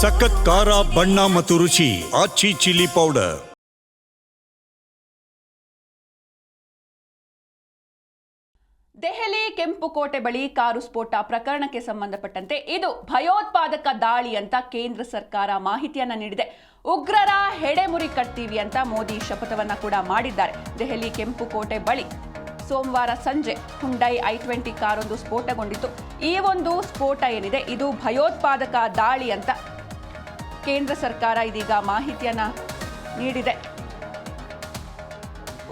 ಸಖತ್ ಖಾರ, ಬಣ್ಣ ಮತ್ತು ರುಚಿ, ಆಚಿ ಚಿಲ್ಲಿ ಪೌಡರ್. ದೆಹಲಿ ಕೆಂಪುಕೋಟೆ ಬಳಿ ಕಾರು ಸ್ಫೋಟ ಪ್ರಕರಣಕ್ಕೆ ಸಂಬಂಧಪಟ್ಟಂತೆ ಇದು ಭಯೋತ್ಪಾದಕ ದಾಳಿ ಅಂತ ಕೇಂದ್ರ ಸರ್ಕಾರ ಮಾಹಿತಿಯನ್ನ ನೀಡಿದೆ. ಉಗ್ರರ ಹೆಡೆಮುರಿ ಕಟ್ತೀವಿ ಅಂತ ಮೋದಿ ಶಪಥವನ್ನ ಕೂಡ ಮಾಡಿದ್ದಾರೆ. ದೆಹಲಿ ಕೆಂಪುಕೋಟೆ ಬಳಿ ಸೋಮವಾರ ಸಂಜೆ ಹುಂಡೈ ಐ ಟ್ವೆಂಟಿ ಕಾರೊಂದು ಸ್ಫೋಟಗೊಂಡಿತ್ತು. ಈ ಒಂದು ಸ್ಫೋಟ ಏನಿದೆ? ಇದು ಭಯೋತ್ಪಾದಕ ದಾಳಿ ಅಂತ ಕೇಂದ್ರ ಸರ್ಕಾರ ಇದೀಗ ಮಾಹಿತಿಯನ್ನ ನೀಡಿದೆ.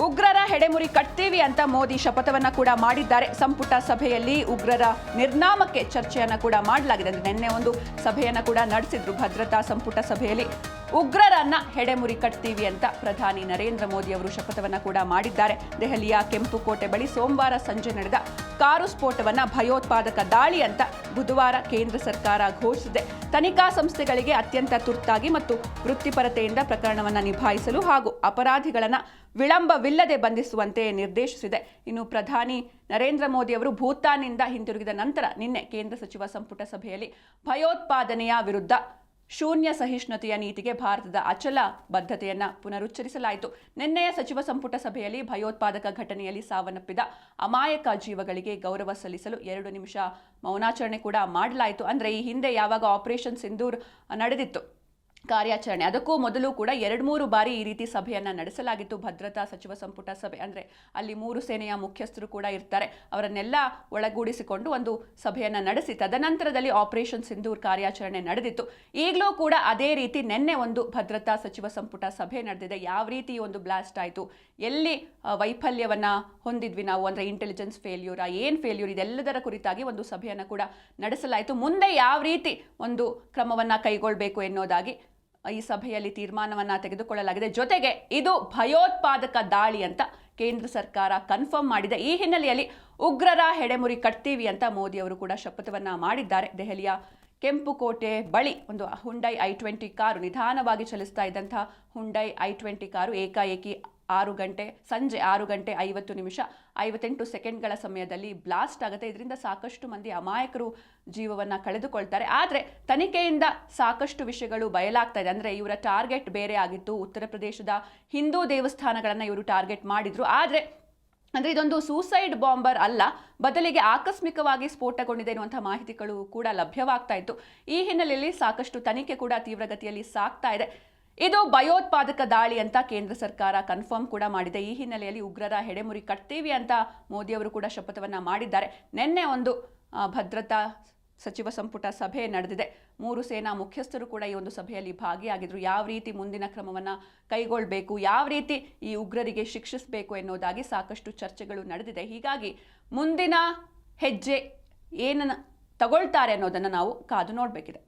ಉಗ್ರರ ಹೆಡೆಮುರಿ ಕಟ್ತೀವಿ ಅಂತ ಮೋದಿ ಶಪಥವನ್ನ ಕೂಡ ಮಾಡಿದ್ದಾರೆ. ಸಂಪುಟ ಸಭೆಯಲ್ಲಿ ಉಗ್ರರ ನಿರ್ನಾಮಕ್ಕೆ ಚರ್ಚೆಯನ್ನ ಕೂಡ ಮಾಡಲಾಗಿದೆ. ನಿನ್ನೆ ಒಂದು ಸಭೆಯನ್ನ ಕೂಡ ನಡೆಸಿದ್ರು ಭದ್ರತಾ ಸಂಪುಟ ಸಭೆಯಲ್ಲಿ. ಉಗ್ರರನ್ನ ಹೆಡೆಮುರಿ ಕಟ್ತೀವಿ ಅಂತ ಪ್ರಧಾನಿ ನರೇಂದ್ರ ಮೋದಿ ಅವರು ಶಪಥವನ್ನ ಕೂಡ ಮಾಡಿದ್ದಾರೆ. ದೆಹಲಿಯ ಕೆಂಪುಕೋಟೆ ಬಳಿ ಸೋಮವಾರ ಸಂಜೆ ನಡೆದ ಕಾರು ಸ್ಫೋಟವನ್ನ ಭಯೋತ್ಪಾದಕ ದಾಳಿ ಅಂತ ಬುಧವಾರ ಕೇಂದ್ರ ಸರ್ಕಾರ ಘೋಷಿಸಿದೆ. ತನಿಖಾ ಸಂಸ್ಥೆಗಳಿಗೆ ಅತ್ಯಂತ ತುರ್ತಾಗಿ ಮತ್ತು ವೃತ್ತಿಪರತೆಯಿಂದ ಪ್ರಕರಣವನ್ನು ನಿಭಾಯಿಸಲು ಹಾಗೂ ಅಪರಾಧಿಗಳನ್ನ ವಿಳಂಬವಿಲ್ಲದೆ ಬಂಧಿಸುವಂತೆ ನಿರ್ದೇಶಿಸಿದೆ. ಇನ್ನು ಪ್ರಧಾನಿ ನರೇಂದ್ರ ಮೋದಿ ಅವರು ಭೂತಾನ್ನಿಂದ ಹಿಂತಿರುಗಿದ ನಂತರ ನಿನ್ನೆ ಕೇಂದ್ರ ಸಚಿವ ಸಂಪುಟ ಸಭೆಯಲ್ಲಿ ಭಯೋತ್ಪಾದನೆಯ ವಿರುದ್ಧ ಶೂನ್ಯ ಸಹಿಷ್ಣುತೆಯ ನೀತಿಗೆ ಭಾರತದ ಅಚಲ ಬದ್ಧತೆಯನ್ನು ಪುನರುಚ್ಚರಿಸಲಾಯಿತು. ನಿನ್ನೆಯ ಸಚಿವ ಸಂಪುಟ ಸಭೆಯಲ್ಲಿ ಭಯೋತ್ಪಾದಕ ಘಟನೆಯಲ್ಲಿ ಸಾವನ್ನಪ್ಪಿದ ಅಮಾಯಕ ಜೀವಗಳಿಗೆ ಗೌರವ ಸಲ್ಲಿಸಲು ಎರಡು ನಿಮಿಷ ಮೌನಾಚರಣೆ ಕೂಡ ಮಾಡಲಾಯಿತು. ಅಂದರೆ ಈ ಹಿಂದೆ ಯಾವಾಗ ಆಪರೇಷನ್ ಸಿಂಧೂರ್ ನಡೆದಿತ್ತು. ಕಾರ್ಯಾಚರಣೆ. ಅದಕ್ಕೂ ಮೊದಲು ಕೂಡ ಎರಡು ಮೂರು ಬಾರಿ ಈ ರೀತಿ ಸಭೆಯನ್ನು ನಡೆಸಲಾಗಿತ್ತು. ಭದ್ರತಾ ಸಚಿವ ಸಂಪುಟ ಸಭೆ. ಅಂದರೆ ಅಲ್ಲಿ ಮೂರು ಸೇನೆಯ ಮುಖ್ಯಸ್ಥರು ಕೂಡ ಇರ್ತಾರೆ. ಅವರನ್ನೆಲ್ಲ ಒಳಗೂಡಿಸಿಕೊಂಡು ಒಂದು ಸಭೆಯನ್ನು ನಡೆಸಿ. ತದನಂತರದಲ್ಲಿ ಆಪರೇಷನ್ ಸಿಂಧೂರ್ ಕಾರ್ಯಾಚರಣೆ ನಡೆದಿತ್ತು. ಈಗಲೂ ಕೂಡ ಅದೇ ರೀತಿ ನಿನ್ನೆ ಒಂದು ಭದ್ರತಾ ಸಚಿವ ಸಂಪುಟ ಸಭೆ ನಡೆದಿದೆ. ಯಾವ ರೀತಿ ಒಂದು ಬ್ಲಾಸ್ಟ್ ಆಯಿತು? ಎಲ್ಲಿ ವೈಫಲ್ಯವನ್ನು ಹೊಂದಿದ್ವಿ ನಾವು? ಅಂದರೆ ಇಂಟೆಲಿಜೆನ್ಸ್ ಫೇಲ್ಯೂರ ಏನು ಫೇಲ್ಯೂರ್ ಇದೆಲ್ಲದರ ಕುರಿತಾಗಿ ಒಂದು ಸಭೆಯನ್ನು ಕೂಡ ನಡೆಸಲಾಯಿತು. ಮುಂದೆ ಯಾವ ರೀತಿ ಒಂದು ಕ್ರಮವನ್ನು ಕೈಗೊಳ್ಳಬೇಕು ಎನ್ನುವುದಾಗಿ ಈ ಸಭೆಯಲ್ಲಿ ತೀರ್ಮಾನವನ್ನು ತೆಗೆದುಕೊಳ್ಳಲಾಗಿದೆ. ಜೊತೆಗೆ ಇದು ಭಯೋತ್ಪಾದಕ ದಾಳಿ ಅಂತ ಕೇಂದ್ರ ಸರ್ಕಾರ ಕನ್ಫರ್ಮ್ ಮಾಡಿದೆ. ಈ ಹಿನ್ನೆಲೆಯಲ್ಲಿ ಉಗ್ರರ ಹೆಡೆಮುರಿ ಕಟ್ತೀವಿ ಅಂತ ಮೋದಿ ಅವರು ಕೂಡ ಶಪಥವನ್ನು ಮಾಡಿದ್ದಾರೆ. ದೆಹಲಿಯ ಕೆಂಪುಕೋಟೆ ಬಳಿ ಒಂದು ಹುಂಡೈ ಐ ಟ್ವೆಂಟಿ ಕಾರು ನಿಧಾನವಾಗಿ ಚಲಿಸ್ತಾ ಇದ್ದಂಥ ಹುಂಡೈ ಐ ಟ್ವೆಂಟಿ ಕಾರು ಏಕಾಏಕಿ ಆರು ಗಂಟೆ, ಸಂಜೆ ಆರು ಗಂಟೆ ಐವತ್ತು ನಿಮಿಷ, ಐವತ್ತೆಂಟು ಸೆಕೆಂಡ್ಗಳ ಸಮಯದಲ್ಲಿ ಬ್ಲಾಸ್ಟ್ ಆಗುತ್ತೆ. ಇದರಿಂದ ಸಾಕಷ್ಟು ಮಂದಿ ಅಮಾಯಕರು ಜೀವವನ್ನು ಕಳೆದುಕೊಳ್ತಾರೆ. ಆದರೆ ತನಿಖೆಯಿಂದ ಸಾಕಷ್ಟು ವಿಷಯಗಳು ಬಯಲಾಗ್ತಾ ಇದೆ. ಅಂದರೆ ಇವರ ಟಾರ್ಗೆಟ್ ಬೇರೆ ಆಗಿತ್ತು. ಉತ್ತರ ಪ್ರದೇಶದ ಹಿಂದೂ ದೇವಸ್ಥಾನಗಳನ್ನು ಇವರು ಟಾರ್ಗೆಟ್ ಮಾಡಿದರು. ಆದರೆ ಅಂದರೆ ಇದೊಂದು ಸೂಸೈಡ್ ಬಾಂಬರ್ ಅಲ್ಲ. ಬದಲಿಗೆ ಆಕಸ್ಮಿಕವಾಗಿ ಸ್ಫೋಟಗೊಂಡಿದೆ ಎನ್ನುವಂಥ ಮಾಹಿತಿಗಳು ಕೂಡ ಲಭ್ಯವಾಗ್ತಾ ಇತ್ತು. ಈ ಹಿನ್ನೆಲೆಯಲ್ಲಿ ಸಾಕಷ್ಟು ತನಿಖೆ ಕೂಡ ತೀವ್ರಗತಿಯಲ್ಲಿ ಸಾಗ್ತಾ ಇದೆ. ಇದು ಭಯೋತ್ಪಾದಕ ದಾಳಿ ಅಂತ ಕೇಂದ್ರ ಸರ್ಕಾರ ಕನ್ಫರ್ಮ್ ಕೂಡ ಮಾಡಿದೆ. ಈ ಹಿನ್ನೆಲೆಯಲ್ಲಿ ಉಗ್ರರ ಹೆಡೆಮುರಿ ಕಟ್ತೀವಿ ಅಂತ ಮೋದಿಯವರು ಕೂಡ ಶಪಥವನ್ನು ಮಾಡಿದ್ದಾರೆ. ನಿನ್ನೆ ಒಂದು ಭದ್ರತಾ ಸಚಿವ ಸಂಪುಟ ಸಭೆ ನಡೆದಿದೆ. ಮೂರು ಸೇನಾ ಮುಖ್ಯಸ್ಥರು ಕೂಡ ಈ ಒಂದು ಸಭೆಯಲ್ಲಿ ಭಾಗಿಯಾಗಿದ್ರು. ಯಾವ ರೀತಿ ಮುಂದಿನ ಕ್ರಮವನ್ನು ಕೈಗೊಳ್ಳಬೇಕು ಯಾವ ರೀತಿ ಈ ಉಗ್ರರಿಗೆ ಶಿಕ್ಷಿಸಬೇಕು ಎನ್ನುವುದಾಗಿ ಸಾಕಷ್ಟು ಚರ್ಚೆಗಳು ನಡೆದಿದೆ. ಹೀಗಾಗಿ ಮುಂದಿನ ಹೆಜ್ಜೆ ಏನನ್ನು ತಗೊಳ್ತಾರೆ ಅನ್ನೋದನ್ನು ನಾವು ಕಾದು ನೋಡಬೇಕಿದೆ.